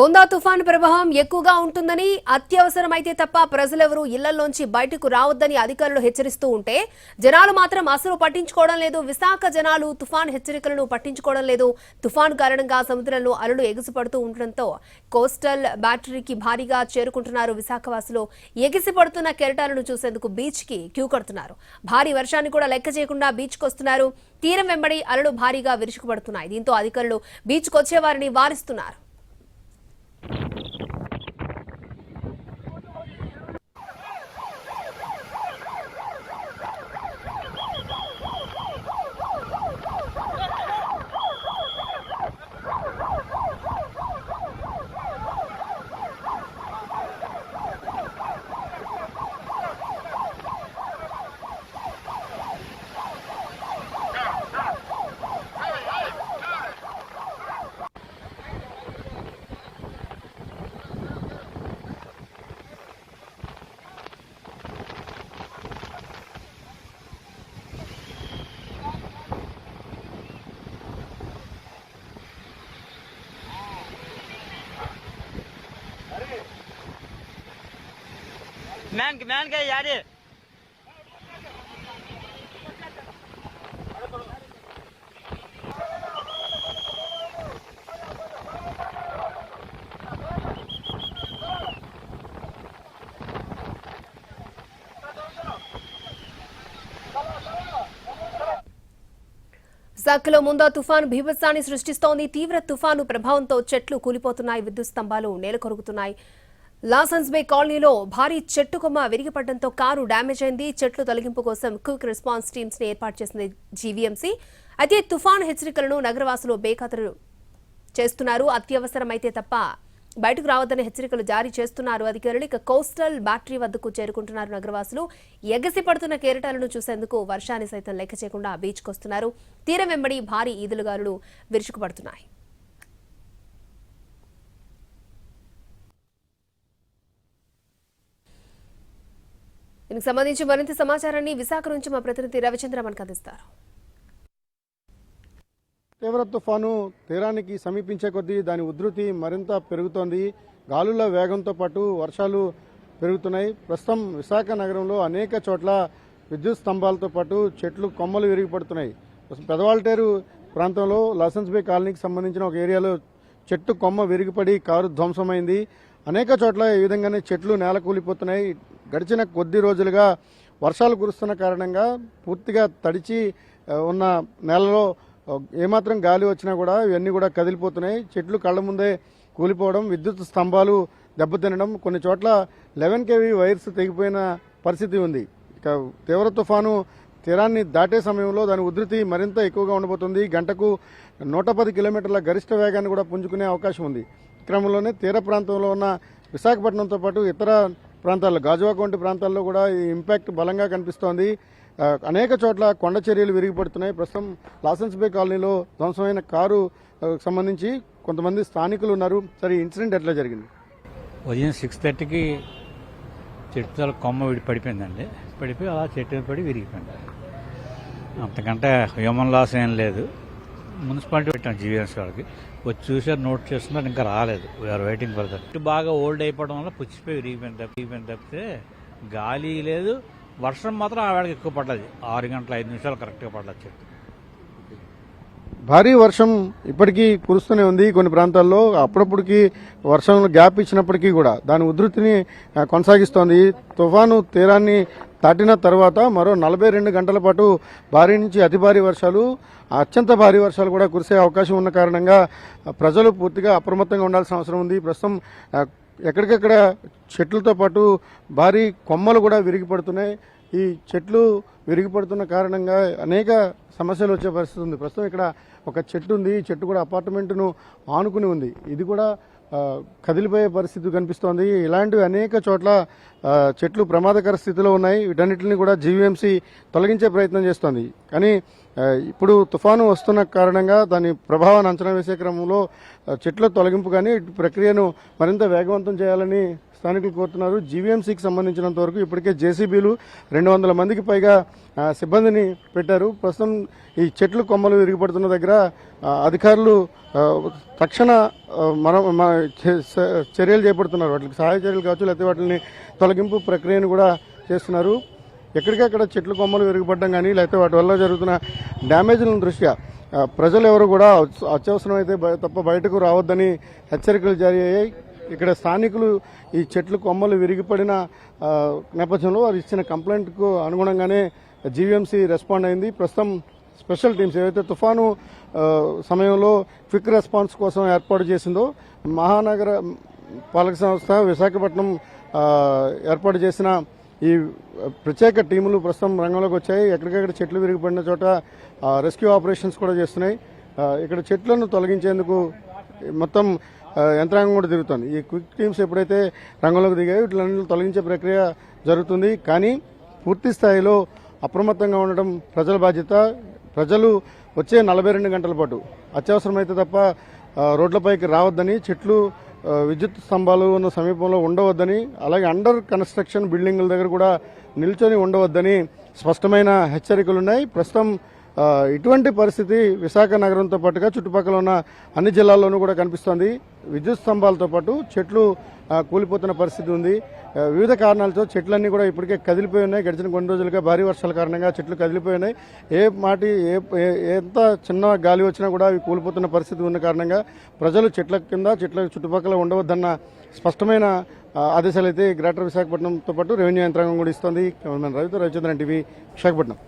బొందా తుఫాను ప్రభావం ఎక్కువగా ఉంటుందని అత్యవసరమైతే తప్ప ప్రజలెవరూ ఇళ్ళలోంచి బయటకు రావద్దని అధికారులు హెచ్చరిస్తూ ఉంటే జనాలు మాత్రం అసలు పట్టించుకోవడం లేదు. విశాఖ జనాలు తుఫాన్ హెచ్చరికలను పట్టించుకోవడం లేదు. తుఫాన్ కారణంగా సముద్రంలో అలలు ఎగిసిపడుతూ ఉండటంతో కోస్టల్ బ్యాటరీకి భారీగా చేరుకుంటున్నారు విశాఖవాసులు. ఎగిసిపడుతున్న కెరటాలను చూసేందుకు బీచ్కి క్యూ కడుతున్నారు. భారీ వర్షాన్ని కూడా లెక్క చేయకుండా బీచ్కి వస్తున్నారు. తీరం వెంబడి అలలు భారీగా విరుచుకుపడుతున్నాయి. దీంతో అధికారులు బీచ్కు వచ్చేవారిని వారిస్తున్నారు. మ్యాన్ మ్యాన్గా యాడి శాఖలో ముందా తుఫాను భీభత్సాన్ని సృష్టిస్తోంది. తీవ్ర తుఫాను ప్రభావంతో చెట్లు కూలిపోతున్నాయి. విద్యుత్ స్తంభాలు నేలకొరుగుతున్నాయి లాసన్స్ బే కాలనీలో భారీ చెట్టు కొమ్మ విరిగిపడడంతో కారు డ్యామేజ్ అయింది. చెట్లు తొలగింపు కోసం క్విక్ రెస్పాన్స్ టీమ్స్ని ఏర్పాటు చేసింది జీవీఎంసీ. అయితే తుఫాను హెచ్చరికలను నగరవాసులు బేఖాతరు చేస్తున్నారు. అత్యవసరమైతే తప్ప బయటకు రావద్దని హెచ్చరికలు జారీ చేస్తున్నారు అధికారులు. ఇక కోస్టల్ బ్యాటరీ వద్దకు చేరుకుంటున్నారు నగరవాసులు. ఎగసి పడుతున్న కేరటాలను చూసేందుకు వర్షాన్ని సైతం లెక్క చేయకుండా బీచ్కు వస్తున్నారు తీరం వెంబడి భారీ ఈదులుగాలులు విరుచుకుపడుతున్నాయి. దీనికి సంబంధించి మరింత సమాచారాన్ని విశాఖ నుంచి మా ప్రతినిధి రవిచంద్ర మనకు అందిస్తారు. తీవ్ర తుఫాను తీరానికి సమీపించే కొద్దీ దాని ఉధృతి మరింత పెరుగుతోంది. గాలుల వేగంతో పాటు వర్షాలు పెరుగుతున్నాయి. ప్రస్తుతం విశాఖ నగరంలో అనేక చోట్ల విద్యుత్ స్తంభాలతో పాటు చెట్లు కొమ్మలు విరిగిపడుతున్నాయి. పెదవాల్టేరు ప్రాంతంలో లసన్స్ బే కాలనీకి సంబంధించిన ఒక ఏరియాలో చెట్టు కొమ్మ విరిగిపడి కారు ధ్వంసమైంది. అనేక చోట్ల ఈ విధంగానే చెట్లు నేల కూలిపోతున్నాయి గడిచిన కొద్ది రోజులుగా వర్షాలు కురుస్తున్న కారణంగా పూర్తిగా తడిచి ఉన్న నేలలో ఏమాత్రం గాలి వచ్చినా కూడా ఇవన్నీ కూడా కదిలిపోతున్నాయి. చెట్లు కళ్ళ ముందే కూలిపోవడం విద్యుత్ స్తంభాలు దెబ్బతినడం కొన్ని చోట్ల లెవెన్ కేవీ వైర్స్ తెగిపోయిన పరిస్థితి ఉంది. ఇక తీవ్ర తుఫాను తీరాన్ని దాటే సమయంలో దాని ఉధృతి మరింత ఎక్కువగా ఉండబోతుంది. గంటకు నూట పది కిలోమీటర్ల గరిష్ట వేగాన్ని కూడా పుంజుకునే అవకాశం ఉంది. క్రమంలోనే తీర ప్రాంతంలో ఉన్న విశాఖపట్నంతో పాటు ఇతర ప్రాంతాల్లో గాజువాక వంటి ప్రాంతాల్లో కూడా ఈ ఇంపాక్ట్ బలంగా కనిపిస్తోంది. అనేక చోట్ల కొండ చర్యలు విరిగిపడుతున్నాయి. ప్రస్తుతం లాసెన్స్ బే కాలనీలో ధ్వంసమైన కారు సంబంధించి కొంతమంది స్థానికులు ఉన్నారు. సరే ఇన్సిడెంట్ ఎట్లా జరిగింది? ఉదయం సిక్స్ థర్టీకి చెట్టు కొమ్మ విడి పడిపోయిందండి. పడిపోయి అలా చెట్టు పడి విరిగిపోయింది. అంతకంటే హ్యూమన్ లాస్ ఏం లేదు. మున్సిపాలిటీ పెట్టాం జీవీఎంసీ వాళ్ళకి వచ్చి చూసారు నోట్ చేస్తున్నారు ఇంకా రాలేదు. వీఆర్ వెయిటింగ్ ఫర్ దట్ బాగా ఓల్డ్ అయిపోవడం వల్ల పుచ్చిపోయి విరిగిపోయింది తప్ప విరిగిపోయింది తప్పితే గాలి లేదు. వర్షం మాత్రం ఆ వేళకి ఎక్కువ పడ్డది ఆరు గంటల ఐదు నిమిషాలు కరెక్ట్గా పడ్డది చెట్టు. భారీ వర్షం ఇప్పటికీ కురుస్తూనే ఉంది కొన్ని ప్రాంతాల్లో. అప్పుడప్పటికి వర్షం గ్యాప్ ఇచ్చినప్పటికీ కూడా దాని ఉధృతిని కొనసాగిస్తోంది. తుఫాను తీరాన్ని దాటిన తర్వాత మరో నలభై రెండు గంటల పాటు భారీ నుంచి అతి భారీ వర్షాలు అత్యంత భారీ వర్షాలు కూడా కురిసే అవకాశం ఉన్న కారణంగా ప్రజలు పూర్తిగా అప్రమత్తంగా ఉండాల్సిన అవసరం ఉంది. ప్రస్తుతం ఎక్కడికక్కడ ఎక్కడికెక్కడ చెట్లతో పాటు భారీ కొమ్మలు కూడా విరిగిపడుతున్నాయి. ఈ చెట్లు విరిగిపడుతున్న కారణంగా అనేక సమస్యలు వచ్చే పరిస్థితి ఉంది. ప్రస్తుతం ఇక్కడ ఒక చెట్టు ఉంది. ఈ చెట్టు కూడా అపార్ట్మెంట్ను ఆనుకుని ఉంది. ఇది కూడా కదిలిపోయే పరిస్థితి కనిపిస్తోంది. ఇలాంటివి అనేక చోట్ల చెట్లు ప్రమాదకర స్థితిలో ఉన్నాయి. వీటన్నిటిని కూడా జీవీఎంసీ తొలగించే ప్రయత్నం చేస్తోంది. కానీ ఇప్పుడు తుఫాను వస్తున్న కారణంగా దాని ప్రభావాన్ని అంచనా వేసే క్రమంలో చెట్ల తొలగింపు కానీ ప్రక్రియను మరింత వేగవంతం చేయాలని స్థానికులు కోరుతున్నారు. జీవీఎంసీకి సంబంధించినంత వరకు ఇప్పటికే జేసీబీలు రెండు వందల మందికి పైగా సిబ్బందిని పెట్టారు. ప్రస్తుతం ఈ చెట్లు కొమ్మలు విరిగిపడుతున్న దగ్గర అధికారులు తక్షణ మనం చే- చర్యలు చేపడుతున్నారు. వాటికి సహాయ చర్యలు కావచ్చు లేకపోతే వాటిని తొలగింపు ప్రక్రియను కూడా చేస్తున్నారు. ఎక్కడికక్కడ చెట్లు కొమ్మలు విరిగిపడడం కానీ లేకపోతే వాటి వల్ల జరుగుతున్న డ్యామేజ్ల దృష్ట్యా ప్రజలు ఎవరు కూడా అత్యవసరం అత్యవసరమైతే బయ- తప్ప బయటకు రావద్దని హెచ్చరికలు జారీ అయ్యాయి. ఇక్కడ స్థానికులు ఈ చెట్లు కొమ్మలు విరిగిపడిన నేపథ్యంలో వారు ఇచ్చిన కంప్లైంట్కు అనుగుణంగానే జీవీఎంసీ రెస్పాండ్ అయింది. ప్రస్తుతం స్పెషల్ టీమ్స్ ఏవైతే తుఫాను సమయంలో క్విక్ రెస్పాన్స్ కోసం ఏర్పాటు చేసిందో మహానగర పాలక సంస్థ విశాఖపట్నం ఏర్పాటు చేసిన ఈ ప్రత్యేక టీములు ప్రస్తుతం రంగంలోకి వచ్చాయి. ఎక్కడికక్కడ చెట్లు విరిగిపడిన చోట రెస్క్యూ ఆపరేషన్స్ కూడా చేస్తున్నాయి. ఇక్కడ చెట్లను తొలగించేందుకు మొత్తం యంత్రాంగం కూడా తిరుగుతుంది. ఈ క్విక్ టీమ్స్ ఎప్పుడైతే రంగంలోకి దిగాయో వీటిని తొలగించే ప్రక్రియ జరుగుతుంది. కానీ పూర్తి స్థాయిలో అప్రమత్తంగా ఉండడం ప్రజల బాధ్యత. ప్రజలు వచ్చే నలభై రెండు గంటల పాటు అత్యవసరమైతే తప్ప రోడ్లపైకి రావద్దని చెట్లు విద్యుత్ స్తంభాలు ఉన్న సమీపంలో ఉండవద్దని అలాగే అండర్ కన్స్ట్రక్షన్ బిల్డింగుల దగ్గర కూడా నిల్చొని ఉండవద్దని స్పష్టమైన హెచ్చరికలు ఉన్నాయి ప్రస్తుతం ఇటువంటి పరిస్థితి విశాఖ నగరంతో పాటుగా చుట్టుపక్కల ఉన్న అన్ని జిల్లాల్లోనూ కూడా కనిపిస్తోంది. విద్యుత్ స్తంభాలతో పాటు చెట్లు కూలిపోతున్న పరిస్థితి ఉంది. వివిధ కారణాలతో చెట్లన్నీ కూడా ఇప్పటికే కదిలిపోయి ఉన్నాయి. గడిచిన కొన్ని రోజులుగా భారీ వర్షాల కారణంగా చెట్లు కదిలిపోయి ఉన్నాయి. ఏ మాటి ఏ ఎంత చిన్న గాలి వచ్చినా కూడా అవి కూలిపోతున్న పరిస్థితి ఉన్న కారణంగా ప్రజలు చెట్ల కింద చెట్ల చుట్టుపక్కల ఉండవద్దన్న స్పష్టమైన ఆ, ఆదేశాలు అయితే గ్రేటర్ విశాఖపట్నంతో పాటు రెవెన్యూ యంత్రాంగం కూడా ఇస్తోంది. రవితో రవిచంద్రన్ టీవీ విశాఖపట్నం.